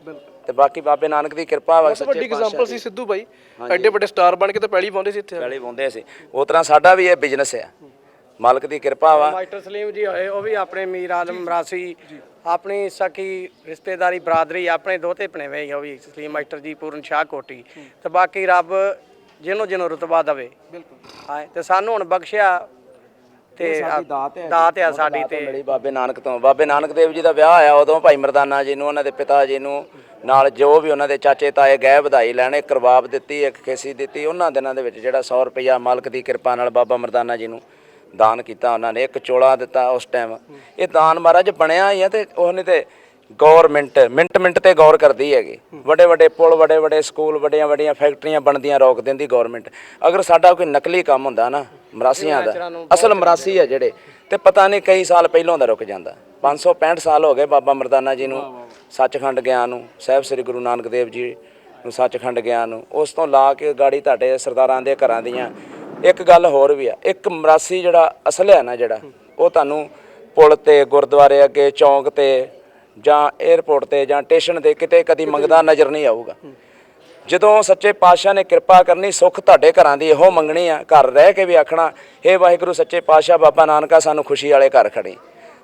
ਤੇ ਬਾਕੀ ਬਾਬੇ ਨਾਨਕ ਦੀ ਕਿਰਪਾ ਵਾ ਸਭ ਵੱਡੀ ਐਗਜ਼ਾਮਪਲ ਸੀ ਸਿੱਧੂ ਬਾਈ। ਐਡੇ ਵੱਡੇ ਸਟਾਰ ਬਣ ਕੇ ਤਾਂ ਪਹਿਲੀ ਪਾਉਂਦੇ ਸੀ ਇੱਥੇ। ਪੈਲੀ ਪਾਉਂਦੇ ਸੀ। ਉਸ ਤਰ੍ਹਾਂ ਸਾਡਾ ਵੀ ਇਹ ਬਿਜ਼ਨਸ ਆ। ਮਾਲਕ ਦੀ ਕਿਰਪਾ ਵਾ। ਮਾਸਟਰ ਸਲੀਮ ਜੀ ਹੋਏ ਉਹ ਵੀ ਆਪਣੇ ਮੀਰ ਆਲਮ ਮਰਾਸੀ ਆਪਣੀ ਸਕੀ ਰਿਸ਼ਤੇਦਾਰੀ ਬਰਾਦਰੀ ਆਪਣੇ ਦੋਤੇ ਭਣੇਵੇਂ ਹੀ ਆ ਉਹ ਵੀ ਸਲੀਮ ਮਾਸਟਰ ਜੀ ਪੂਰਨ ਸ਼ਾਹ ਕੋਟੀ। ਤੇ ਬਾਕੀ ਰੱਬ ਜਿਹਨੂੰ ਜਿਹਨੂੰ ਰਤਬਾ ਦਵੇ। ਬਿਲਕੁਲ। ਹਾਂ ਤੇ ਸਾਨੂੰ ਹੁਣ ਬਖਸ਼ਿਆ ਤੇ ਦਾਤ ਆ ਸਾਡੀ ਤੇ ਮਿਲੀ ਬਾਬੇ ਨਾਨਕ ਤੋਂ। ਬਾਬੇ ਨਾਨਕ ਦੇਵ ਜੀ ਦਾ ਵਿਆਹ ਆਇਆ ਉਦੋਂ ਭਾਈ ਮਰਦਾਨਾ ਜੀ ਨੂੰ ਉਹਨਾਂ ਦੇ ਪਿਤਾ ਜੀ ਨੂੰ ਨਾਲ ਜੋ ਵੀ ਉਹਨਾਂ ਦੇ ਚਾਚੇ ਤਾਏ ਗਏ ਵਧਾਈ ਲੈਣ ਇੱਕ ਰਬਾਬ ਦਿੱਤੀ ਇੱਕ ਖੇਸੀ ਦਿੱਤੀ ਉਹਨਾਂ ਦਿਨਾਂ ਦੇ ਵਿੱਚ ਜਿਹੜਾ 100 ਰੁਪਇਆ ਮਾਲਕ ਦੀ ਕਿਰਪਾ ਨਾਲ ਬਾਬਾ ਮਰਦਾਨਾ ਜੀ ਨੂੰ ਦਾਨ ਕੀਤਾ ਉਹਨਾਂ ਨੇ ਇੱਕ ਚੋਲਾ ਦਿੱਤਾ ਉਸ ਟਾਈਮ ਇਹ ਦਾਨ ਮਹਾਰਾਜ ਬਣਿਆ ਹੀ ਆ ਤੇ ਉਹਨੇ ਤੇ ਗਵਰਨਮੈਂਟ ਮਿੰਟ ਮਿੰਟ ਤੇ ਗੌਰ ਕਰਦੀ ਹੈਗੀ। ਵੱਡੇ ਵੱਡੇ ਪੁਲ ਵੱਡੇ ਵੱਡੇ ਸਕੂਲ ਵੱਡੀਆਂ ਵੱਡੀਆਂ ਫੈਕਟਰੀਆਂ ਬਣਦੀਆਂ ਰੋਕ ਦਿੰਦੀ ਗਵਰਨਮੈਂਟ ਅਗਰ ਸਾਡਾ ਕੋਈ ਨਕਲੀ ਕੰਮ ਹੁੰਦਾ ਨਾ ਮਰਾਸੀਆਂ ਦਾ। ਅਸਲ ਮਰਾਸੀ ਆ ਜਿਹੜੇ। ਤੇ ਪਤਾ ਨਹੀਂ ਕਈ ਸਾਲ ਪਹਿਲਾਂ ਦਾ ਰੁਕ ਜਾਂਦਾ। 565 ਸਾਲ ਹੋ ਗਏ ਬਾਬਾ ਮਰਦਾਨਾ ਜੀ ਨੂੰ ਸੱਚਖੰਡ ਗਿਆ ਨੂੰ ਸਾਹਿਬ ਸ੍ਰੀ ਗੁਰੂ ਨਾਨਕ ਦੇਵ ਜੀ ਨੂੰ ਸੱਚਖੰਡ ਗਿਆ ਨੂੰ। ਉਸ ਤੋਂ ਲਾ ਕੇ ਗਾੜੀ ਤੁਹਾਡੇ ਸਰਦਾਰਾਂ ਦੇ ਘਰਾਂ ਦੀਆਂ। ਇੱਕ ਗੱਲ ਹੋਰ ਵੀ ਆ ਇੱਕ ਮਰਾਸੀ ਜਿਹੜਾ ਅਸਲ ਹੈ ਨਾ ਜਿਹੜਾ ਉਹ ਤੁਹਾਨੂੰ ਪੁਲ ਤੇ ਗੁਰਦੁਆਰੇ ਅੱਗੇ ਚੌਂਕ ਤੇ ਜਾਂ 에ਅਰਪੋਰਟ ਤੇ ਜਾਂ ਸਟੇਸ਼ਨ ਤੇ ਕਿਤੇ ਕਦੀ ਮੰਗਦਾ ਨਜ਼ਰ ਨਹੀਂ ਆਊਗਾ। ਜਦੋਂ ਸੱਚੇ ਪਾਤਸ਼ਾਹ ਨੇ ਕਿਰਪਾ ਕਰਨੀ ਸੁੱਖ ਤੁਹਾਡੇ ਘਰਾਂ ਦੀ ਇਹੋ ਮੰਗਣੀ ਆ। ਘਰ ਰਹਿ ਕੇ ਵੀ ਆਖਣਾ ਏ ਵਾਹਿਗੁਰੂ ਸੱਚੇ ਪਾਤਸ਼ਾਹ ਬਾਬਾ ਨਾਨਕਾ ਸਾਨੂੰ ਖੁਸ਼ੀ ਵਾਲੇ ਘਰ ਖੜੀ।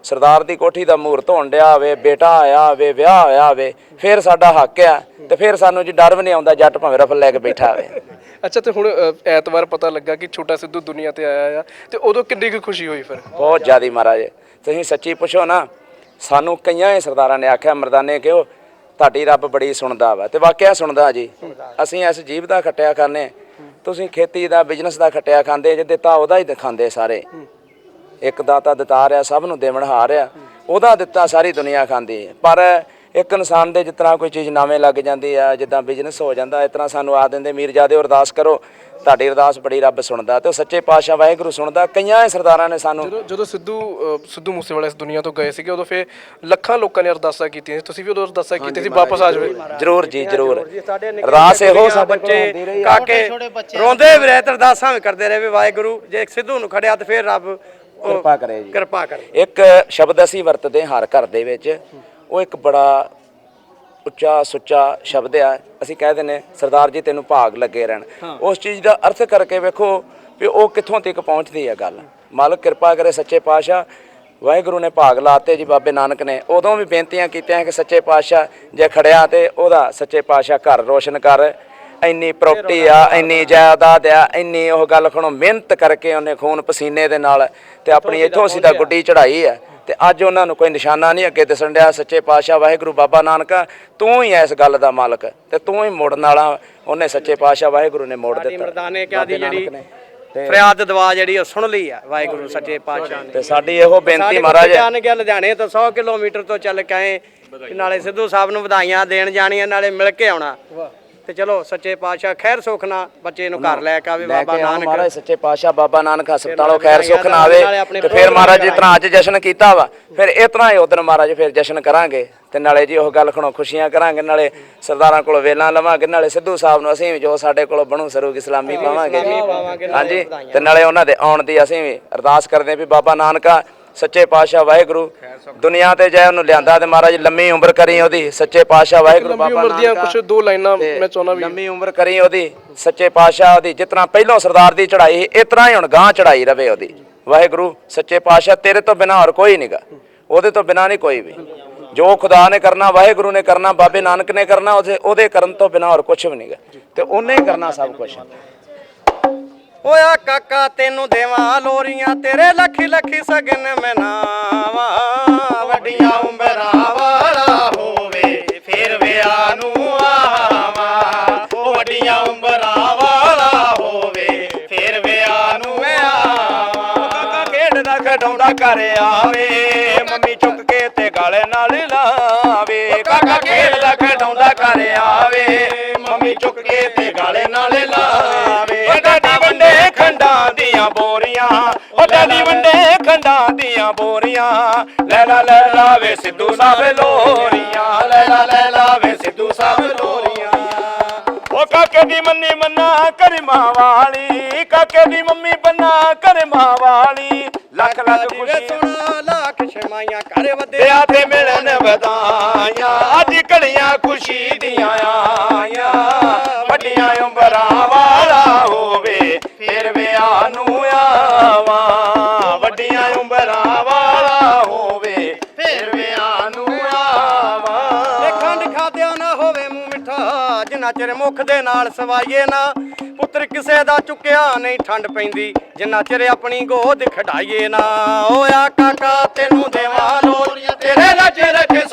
ਸਰਦਾਰ ਦੀ ਕੋਠੀ ਦਾ ਮੂਹਰਤ ਹੋਣ ਡਿਆ ਹੋਵੇ ਬੇਟਾ ਆਇਆ ਹੋਵੇ ਵਿਆਹ ਹੋਇਆ ਹੋਵੇ ਫਿਰ ਸਾਡਾ ਹੱਕ ਆ ਤੇ ਫਿਰ ਸਾਨੂੰ ਜੀ ਡਰ ਵੀ ਨਹੀਂ ਆਉਂਦਾ ਜੱਟ ਭਾਵੇਂ ਰਫਲ ਲੈ ਕੇ ਬੈਠਾ ਹੋਵੇ। ਅੱਛਾ ਤੇ ਹੁਣ ਅ, ਐਤਵਾਰ ਪਤਾ ਲੱਗਾ ਕਿ ਛੋਟਾ ਸਿੱਧੂ ਦੁਨੀਆ ਤੇ ਆਇਆ ਆ ਤੇ ਉਦੋਂ ਕਿੰਨੀ ਕੁ ਖੁਸ਼ੀ ਹੋਈ ਫਿਰ? ਬਹੁਤ ਜ਼ਿਆਦੀ ਮਹਾਰਾਜ। ਤੁਸੀਂ ਸੱਚੀ ਪੁੱਛੋ ਨਾ ਸਾਨੂੰ ਕਈਆਂ ਹੀ ਸਰਦਾਰਾਂ ਨੇ ਆਖਿਆ ਮਰਦਾਨੇ ਕਿਉ? ਤੁਹਾਡੀ ਰੱਬ ਬੜੀ ਸੁਣਦਾ ਵਾ ਤੇ ਵਾਕਿਆ ਸੁਣਦਾ ਜੀ। ਅਸੀਂ ਇਸ ਜੀਵ ਦਾ ਖੱਟਿਆ ਖਾਂਦੇ ਤੁਸੀਂ ਖੇਤੀ ਦਾ ਬਿਜ਼ਨਸ ਦਾ ਖੱਟਿਆ ਖਾਂਦੇ ਜੇ ਦਿੱਤਾ ਉਹਦਾ ਹੀ ਖਾਂਦੇ ਸਾਰੇ। ਇੱਕ ਦਾਤਾ ਦਿੱਤਾ ਰਿਆ ਸਭ ਨੂੰ ਦੇਵਣ ਹਾਰ ਆ। ਉਹਦਾ ਦਿੱਤਾ ਸਾਰੀ ਦੁਨੀਆ ਖਾਂਦੀ। ਹੈ ਪਰ ਇੱਕ ਇਨਸਾਨ ਦੇ ਜਿਸ ਤਰ੍ਹਾਂ ਕੋਈ ਚੀਜ਼ ਨਾਵੇਂ ਲੱਗ ਜਾਂਦੀ ਆ ਜਿੱਦਾਂ ਬਿਜ਼ਨਸ ਹੋ ਜਾਂਦਾ ਇਸ ਤਰ੍ਹਾਂ ਸਾਨੂੰ ਆ ਦਿੰਦੇ ਮੀਰਜ਼ਾਦੇ ਅਰਦਾਸ ਕਰੋ ਤੁਹਾਡੀ ਅਰਦਾਸ ਬੜੀ ਰੱਬ ਸੁਣਦਾ। ਤੇ ਉਹ ਸੱਚੇ ਪਾਤਸ਼ਾਹ ਵਾਹਿਗੁਰੂ ਸੁਣਦਾ ਕਈਆਂ ਸਰਦਾਰਾਂ ਨੇ ਸਾਨੂੰ ਜਦੋਂ ਜਦੋਂ ਸਿੱਧੂ ਸਿੱਧੂ ਮੂਸੇਵਾਲਾ ਇਸ ਦੁਨੀਆ ਤੋਂ ਗਏ ਸੀਗੇ ਉਦੋਂ ਫਿਰ ਲੱਖਾਂ ਲੋਕਾਂ ਨੇ ਅਰਦਾਸਾਂ ਕੀਤੀਆਂ ਸੀ। ਤੁਸੀਂ ਵੀ ਉਦੋਂ ਅਰਦਾਸਾਂ ਕੀਤੀਆਂ ਸੀ ਵਾਪਸ ਆ ਜਾਵੇ। ਜਰੂਰ। ਜੀ ਜਰੂਰ। ਅਰਦਾਸ ਇਹੋ ਹੁੰਦੀ ਬੱਚੇ। ਕਾਕੇ ਰੋਂਦੇ ਵੀ ਰਹੇ ਅਰਦਾਸਾਂ ਵੀ ਕਰਦੇ ਰਹੇ ਵੀ ਵਾਹਿਗੁਰੂ ਜੇ ਸਿੱਧੂ ਨੂੰ ਖੜਿਆ ਤੇ ਫਿਰ ਰੱਬ ਕਿਰਪਾ ਕਰੇ ਜੀ। ਕਿਰਪਾ ਕਰੇ। ਇੱਕ ਸ਼ਬਦ ਅਸੀਂ ਵਰਤਦੇ ਹਾਂ ਹਰ ਘਰ ਦੇ ਵਿੱਚ। ਉਹ ਇੱਕ ਬੜਾ ਉੱਚਾ ਸੁੱਚਾ ਸ਼ਬਦ ਆ। ਅਸੀਂ ਕਹਿ ਦਿੰਦੇ ਸਰਦਾਰ ਜੀ ਤੈਨੂੰ ਭਾਗ ਲੱਗੇ ਰਹਿਣ। ਉਸ ਚੀਜ਼ ਦਾ ਅਰਥ ਕਰਕੇ ਵੇਖੋ ਵੀ ਉਹ ਕਿੱਥੋਂ ਤੱਕ ਪਹੁੰਚਦੀ ਹੈ ਗੱਲ। ਮਾਲਕ ਕਿਰਪਾ ਕਰੇ ਸੱਚੇ ਪਾਤਸ਼ਾਹ। ਵਾਹਿਗੁਰੂ ਨੇ ਭਾਗ ਲਾਤੇ ਜੀ ਬਾਬੇ ਨਾਨਕ ਨੇ। ਉਦੋਂ ਵੀ ਬੇਨਤੀਆਂ ਕੀਤੀਆਂ ਕਿ ਸੱਚੇ ਪਾਤਸ਼ਾਹ ਜੇ ਖੜਿਆ ਤੇ ਉਹਦਾ ਸੱਚੇ ਪਾਤਸ਼ਾਹ ਘਰ ਰੋਸ਼ਨ ਕਰ। ਇੰਨੀ ਪ੍ਰਾਪਰਟੀ ਆ ਇੰਨੀ ਜਾਇਦਾਦ ਆ ਇੰਨੀ ਉਹ ਗੱਲ ਖਣੋ ਮਿਹਨਤ ਕਰਕੇ ਉਹਨੇ ਖੂਨ ਪਸੀਨੇ ਦੇ ਨਾਲ ਤੇ ਆਪਣੀ ਇੱਥੋਂ ਸਿੱਧਾ ਗੁੱਡੀ ਚੜਾਈ ਆ। ਤੇ ਅੱਜ ਉਹਨਾਂ ਨੂੰ ਕੋਈ ਨਿਸ਼ਾਨਾ ਨਹੀਂ ਅੱਗੇ ਦਿਸਣ ਡਿਆ ਸੱਚੇ ਪਾਤਸ਼ਾਹ ਵਾਹਿਗੁਰੂ ਬਾਬਾ ਨਾਨਕਾ ਤੂੰ ਹੀ ਇਸ ਗੱਲ ਦਾ ਮਾਲਕ ਤੇ ਤੂੰ ਹੀ ਮੋੜਨ ਵਾਲਾ ਉਹਨੇ ਸੱਚੇ ਪਾਤਸ਼ਾਹ ਵਾਹਿਗੁਰੂ ਨੇ ਮੋੜ ਦਿੱਤਾ। ਮਰਦਾਨੇ ਕਿਹਾ ਦੀ ਜਿਹੜੀ ਫਰਿਆਦ ਦਵਾ ਜਿਹੜੀ ਉਹ ਸੁਣ ਲਈ ਆ ਵਾਹਿਗੁਰੂ ਸੱਚੇ ਪਾਤਸ਼ਾਹ ਨੇ। ਤੇ ਸਾਡੀ ਇਹੋ ਬੇਨਤੀ ਮਹਾਰਾਜ ਜਾਣ ਗਿਆ ਲੁਧਿਆਣੇ ਤੋਂ 100 ਕਿਲੋਮੀਟਰ ਤੋਂ ਚੱਲ ਕੇ ਆਏ ਕਿ ਨਾਲੇ ਸਿੱਧੂ ਸਾਹਿਬ ਨੂੰ ਵਧਾਈਆਂ ਦੇਣ ਜਾਣੀਆਂ ਨਾਲੇ ਮਿਲ ਕੇ ਆਉਣਾ। ਤੇ ਚਲੋ ਸੱਚੇ ਪਾਤਸ਼ਾਹ ਖੈਰ ਸੁਖ ਨਾਲ ਬੱਚੇ ਨੂੰ ਘਰ ਲੈ ਕੇ ਆਵੇ ਬਾਬਾ ਨਾਨਕ। ਮਹਾਰਾਜ ਸੱਚੇ ਪਾਤਸ਼ਾਹ ਬਾਬਾ ਨਾਨਕ ਹਸਪਤਾਲੋਂ ਖੈਰ ਸੁੱਖ ਨਾ ਨਾਲੇ ਆਵੇ ਤੇ ਫਿਰ ਮਹਾਰਾਜ ਜਿਸ ਤਰ੍ਹਾਂ ਅੱਜ ਜਸ਼ਨ ਕੀਤਾ ਵਾ ਫਿਰ ਇਸ ਤਰ੍ਹਾਂ ਹੀ ਉਦੋਂ ਮਹਾਰਾਜ ਫਿਰ ਜਸ਼ਨ ਕਰਾਂਗੇ ਤੇ ਨਾਲੇ ਜੀ ਉਹ ਗੱਲ ਖਣੋ ਖੁਸ਼ੀਆਂ ਕਰਾਂਗੇ ਨਾਲੇ ਸਰਦਾਰਾਂ ਕੋਲੋਂ ਵੇਲਾਂ ਲਵਾਂਗੇ ਨਾਲੇ ਸਿੱਧੂ ਸਾਹਿਬ ਨੂੰ ਅਸੀਂ ਵੀ ਜੋ ਸਾਡੇ ਕੋਲੋਂ ਬਣੂ ਸਰੂਗ ਇਸਲਾਮੀ ਪਾਵਾਂਗੇ। ਜੀ ਹਾਂਜੀ। ਤੇ ਨਾਲੇ ਉਹਨਾਂ ਦੇ ਆਉਣ ਦੀ ਅਸੀਂ ਵੀ ਅਰਦਾਸ ਕਰਦੇ ਹਾਂ ਵੀ ਬਾਬਾ ਨਾਨਕਾ ਸੱਚੇ ਪਾਤਸ਼ਾਹ ਵਾਹਿਗੁਰੂ ਦੁਨੀਆ ਤੇ ਜੈ ਉਹਨੂੰ ਲਿਆਂਦਾ ਤੇ ਮਹਾਰਾਜ ਲੰਮੀ ਉਮਰ ਕਰੀ ਉਹਦੀ ਸੱਚੇ ਪਾਤਸ਼ਾਹ ਵਾਹਿਗੁਰੂ ਬਾਬਾ ਉਮਰ ਦੀਆਂ ਨਾਨਕਾ ਕੁਝ ਦੋ ਲਾਈਨਾਂ ਮੈਂ ਚਾਹੁੰਦਾ ਵੀ ਲੰਮੀ ਉਮਰ ਕਰੀ ਉਹਦੀ ਸੱਚੇ ਪਾਤਸ਼ਾਹ ਉਹਦੀ ਜਿਤਨਾ ਪਹਿਲੋਂ ਸਰਦਾਰ ਦੀ ਚੜ੍ਹਾਈ ਸੀ ਤਰ੍ਹਾਂ ਹੀ ਹੁਣ ਗਾਂ ਚੜ੍ਹਾਈ ਰਵੇ ਉਹਦੀ। ਵਾਹਿਗੁਰੂ ਸੱਚੇ ਪਾਤਸ਼ਾਹ ਤੇਰੇ ਤੋਂ ਬਿਨਾ ਹੋਰ ਕੋਈ ਨਹੀਂਗਾ ਉਹਦੇ ਤੋਂ ਬਿਨਾ ਨਹੀਂ ਕੋਈ ਵੀ। ਜੋ ਖੁਦਾ ਨੇ ਕਰਨਾ ਵਾਹਿਗੁਰੂ ਨੇ ਕਰਨਾ ਬਾਬੇ ਨਾਨਕ ਨੇ ਕਰਨਾ ਉਹਦੇ ਉਹਦੇ ਕਰਨ ਤੋਂ ਬਿਨਾ ਹੋਰ ਕੁਝ ਵੀ ਨਹੀਂਗਾ ਤੇ ਉਹਨੇ ਹੀ ਕਰਨਾ ਸਭ ਕੁਝ ਓਇਆ ਕਾਕਾ, ਤੈਨੂੰ ਦੇਵਾਂ ਲੋਰੀਆਂ, ਤੇਰੇ ਲੱਖੀ ਲੱਖੀ ਸਗਨ ਮਨਾਵਾ। ਵੱਡੀਆਂ ਉਮਰਾਂ ਵਾਲਾ ਹੋਵੇ, ਫੇਰ ਵਿਆਹ ਨੂੰ ਆਵਾ। ਵੱਡੀਆਂ ਉਮਰਾਂ ਵਾਲਾ ਹੋਵੇ, ਫੇਰ ਵਿਆਹ ਨੂੰ ਆਵਾ। ਕਾਕਾ ਖੇਡਦਾ ਖਡਾਉਂਦਾ ਘਰ ਆਵੇ, ਮੰਮੀ ਚੁੱਕ ਕੇ ਤੇ ਗਾਲੇ ਨਾਲ ਲਾਵੇ। ਕਾਕਾ ਖੇਡਦਾ ਖਡਾਉਂਦਾ ਘਰ ਆਵੇ, ਮੰਮੀ ਚੁੱਕ ਕੇ ਤੇ ਗਾਲੇ ਨਾਲ ਲਾਵੇ। ਖੰਡਾਂ ਦੀਆਂ ਬੋਰੀਆਂ। ਉਹ ਡੈਲੀ ਵੰਡੇ ਖੰਡਾਂ ਦੀਆਂ ਬੋਰੀਆਂ। ਲੈਲਾ ਲੈਲਾ ਵੇ ਸਿੱਧੂ ਸਾਹਿਬ ਲੋਰੀਆਂ। ਲੈਲਾ ਲੈਲਾ ਵੇ ਸਿੱਧੂ ਸਾਹਿਬ ਲੋਰੀਆਂ। ਉਹ ਕਾਕੇ ਦੀ ਮੰਨੀ ਮੰਨਾ ਕਰਮਾ ਵਾਲੀ। ਕਾਕੇ ਦੀ ਮੰਮੀ ਬੰਨਾ ਕਰਮਾ ਵਾਲੀ। ਲੱਖ ਲੱਖ ਵੇ ਖੁਸ਼ੀਆਂ। ਸੋਨਾ ਲੱਖ ਸ਼ਮਾਈਆਂ ਘਰ ਵਧੇ ਵਿਆਹ ਤੇ ਮਿਲਣ ਵਧਾਈਆਂ। ਅੱਜ ਘੜੀਆਂ ਖੁਸ਼ੀ ਦੀਆਂ ਆਈਆਂ। ਵੱਡੀਆਂ ਉਮਰਾਂ ਵਾਲਾ ਹੋਵੇ। ਫਿਰ ਨੂੰ ਆਵਾਂ, ਵੱਡੀਆਂ ਉਮਰਾਂ ਵਾਲਾ ਹੋਵੇ, ਫਿਰ ਵਿਆਹ ਨੂੰ ਆਵਾਂ। ਤੇ ਖੰਡ ਨਾ ਹੋਵੇ ਮੂੰਹ ਮਿੱਠਾ, ਜਿੰਨਾ ਚਿਰ ਮੁਖ ਦੇ ਨਾਲ ਸਵਾਈਏ ਨਾ, ਪੁੱਤਰ ਕਿਸੇ ਦਾ ਚੁੱਕਿਆ ਨਹੀਂ ਠੰਡ ਪੈਂਦੀ, ਜਿੰਨਾ ਚਿਰ ਆਪਣੀ ਗੋਦ ਖਡਾਈਏ ਨਾ। ਓਆ ਕਾਕਾ, ਤੈਨੂੰ ਦੇਵਾਂ ਲੋਰੀਆਂ, ਤੇਰੇ ਰੱਜ ਰੱਜ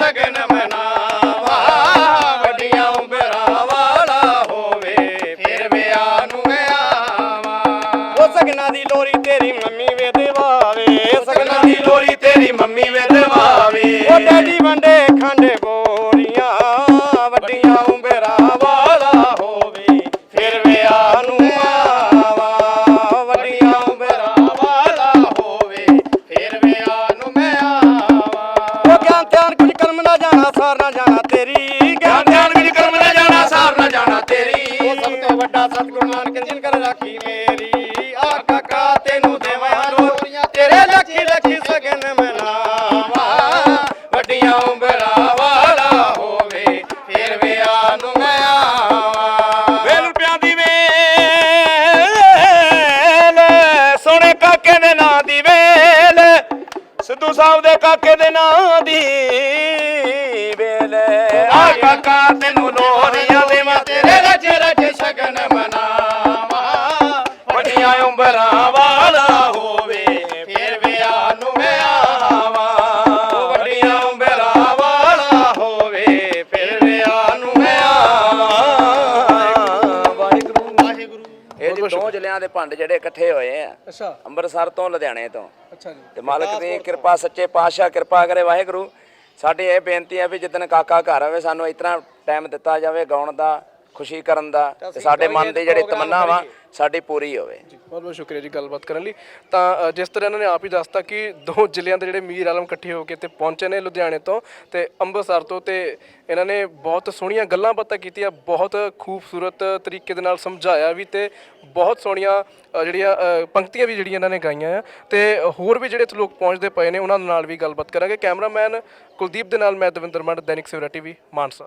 ਡੈਡੀ ਵੰਡੇ ਖੰਡੇ ਬੋਰੀਆਂ ਵੱਡੀਆਂ ਉਮਰਾਂ ਵਾਲਾ ਹੋਵੇ ਫਿਰ ਵਿਆਹ ਨੂੰ ਆਵਾ। ਵੱਡੀਆਂ ਉਮਰਾਂ ਵਾਲਾ ਹੋਵੇ ਫਿਰ ਵਿਆਹ ਨੂੰ ਮੈਂ ਆਵਾ। ਉਹ ਗਿਆਨ ਧਿਆਨ ਕੁਝ ਕਰਮ ਨਾ ਜਾਣਾ ਸਾਰ ਨਾ ਜਾਣਾ ਤੇਰੀ। ਗਿਆਨ ਧਿਆਨ ਵਿੱਚ ਕਰਮ ਨਾ ਜਾਣਾ ਸਾਰ ਨਾ ਜਾਣਾ ਤੇਰੀ। ਉਹ ਸਭ ਤੋਂ ਵੱਡਾ ਸਤਿਗੁਰੂ ਨਾਨਕ ਜਿਨ ਕਰ ਰਾਖੀ ਮੇਰੀ ਸੋਹਣੇ ਕਾਕੇ ਦੇ ਨਾਂ ਦੀ ਵੇਲ, ਸਿੱਧੂ ਸਾਹਿਬ ਦੇ ਕਾਕੇ ਦੇ ਨਾਂ ਦੀ ਵੇਲ। ਆ ਕਾਕਾ ਤੈਨੂੰ ਲੋਰੀਆਂ ਦੇਵਾਂ, ਤੇਰੇ ਰਜ ਰਜ ਸਗਨ ਮਨਾਵਾ, ਵੱਡੀਆਂ ਉਮਰਾਂ ਭੰਡ ਜਿਹੜੇ ਇਕੱਠੇ ਹੋਏ ਆ ਅੱਛਾ। ਅੰਮ੍ਰਿਤਸਰ ਤੋਂ ਲੁਧਿਆਣੇ ਤੋਂ। ਅੱਛਾ ਜੀ। ਤੇ ਮਾਲਕ ਦੀ ਕਿਰਪਾ ਸੱਚੇ ਪਾਤਸ਼ਾਹ ਕਿਰਪਾ ਕਰੇ ਵਾਹਿਗੁਰੂ। ਸਾਡੀ ਇਹ ਬੇਨਤੀ ਹੈ ਵੀ ਜਿੱਦਣ ਕਾਕਾ ਘਰ ਆਵੇ ਸਾਨੂੰ ਇਤਨਾ ਟਾਈਮ ਦਿੱਤਾ ਜਾਵੇ ਗਾਉਣ ਦਾ। ਖੁਸ਼ੀ ਕਰਨ ਦਾ ਤੇ ਸਾਡੇ ਮਨ ਦੀ ਜਿਹੜੀ ਤਮੰਨਾ ਵਾ ਸਾਡੀ ਪੂਰੀ ਹੋਵੇ। ਬਹੁਤ ਬਹੁਤ ਸ਼ੁਕਰੀਆ ਜੀ ਗੱਲਬਾਤ ਕਰਨ ਲਈ। ਤਾਂ ਜਿਸ ਤਰ੍ਹਾਂ ਇਹਨਾਂ ਨੇ ਆਪ ਹੀ ਦੱਸਤਾ ਕਿ ਦੋ ਜ਼ਿਲ੍ਹਿਆਂ ਦੇ ਜਿਹੜੇ ਮੀਰ ਆਲਮ ਇਕੱਠੇ ਹੋ ਕੇ ਤੇ ਪਹੁੰਚੇ ਨੇ ਲੁਧਿਆਣੇ ਤੋਂ ਤੇ ਅੰਮ੍ਰਿਤਸਰ ਤੋਂ ਤੇ ਇਹਨਾਂ ਨੇ ਬਹੁਤ ਸੋਹਣੀਆਂ ਗੱਲਾਂ ਬਾਤਾਂ ਕੀਤੀਆਂ ਬਹੁਤ ਖੂਬਸੂਰਤ ਤਰੀਕੇ ਦੇ ਨਾਲ ਸਮਝਾਇਆ ਵੀ ਤੇ ਬਹੁਤ ਸੋਹਣੀਆਂ ਜਿਹੜੀਆਂ ਪੰਕਤੀਆਂ ਵੀ ਜਿਹੜੀਆਂ ਇਹਨਾਂ ਨੇ ਗਾਈਆਂ ਆ। ਤੇ ਹੋਰ ਵੀ ਜਿਹੜੇ ਲੋਕ ਪਹੁੰਚਦੇ ਪਏ ਨੇ ਉਹਨਾਂ ਨਾਲ ਵੀ ਗੱਲਬਾਤ ਕਰਾਂਗੇ। ਕੈਮਰਾਮੈਨ ਕੁਲਦੀਪ ਦੇ ਨਾਲ ਮੈਂ ਦਵਿੰਦਰ ਮੰਡ ਦੈਨਿਕ ਸਵੇਰਾ ਟੀਵੀ ਮਾਨਸਾ।